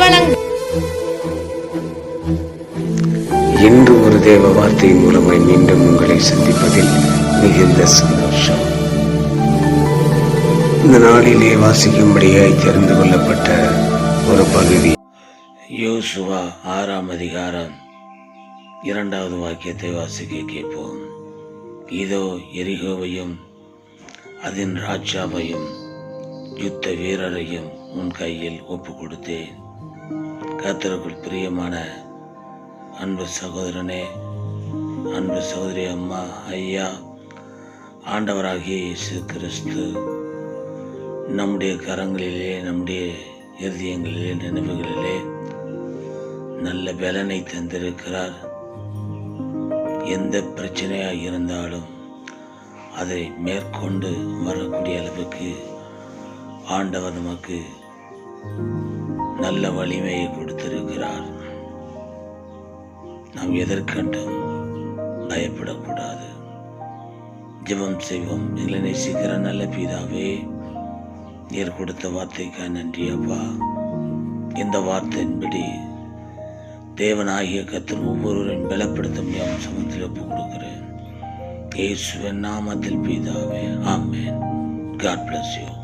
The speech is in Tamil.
வழங்கும் இன்று ஒரு தேவ வார்த்தை மூலமாய் மீண்டும் உங்களை சந்திப்பதில் மிகுந்த சந்தோஷம். இந்த நாளிலே வாசிக்கும்படியாய் தெரிந்து கொள்ளப்பட்ட ஒரு பகுதி. யோசுவா ஆறாம் அதிகாரம் இரண்டாவது வாக்கியத்தை வாசிக்க கேட்போம். இதோ எரிகோவையும் அதன் ராஜாவையும் யுத்த வீரரையும் உன் கையில் ஒப்பு கொடுத்தேன் கத்தருக்குள் பிரியமான அன்பு சகோதரனே அன்பு சகோதரி அம்மா ஐயா ஆண்டவராகிய இயேசு கிறிஸ்து நம்முடைய கரங்களிலே நம்முடைய இருதயங்களிலே நினைவுகளிலே நல்ல பலனை தந்திருக்கிறார். எந்த பிரச்சனையாக இருந்தாலும் அதை மேற்கொண்டு வரக்கூடிய அளவுக்கு ஆண்டவர் நமக்கு நல்ல வலிமையை கொடுத்திருக்கிறார். நாம் எதற்கண்டும் பயப்படக்கூடாது. ஜெபம் செய்வோம். எங்களை நேசிக்கிற நல்ல பிதாவே நீர் கொடுத்த வார்த்தைக்கு நன்றி அப்பா. இந்த வார்த்தையின்படி தேவனாகிய கத்தர் ஒவ்வொருவரையும் பலப்படுத்தும் என் சமத்தில் ஒப்புக் கொடுக்கிறேன். இயேசுவின் நாமத்தில் பிதாவே ஆமேன். God bless you.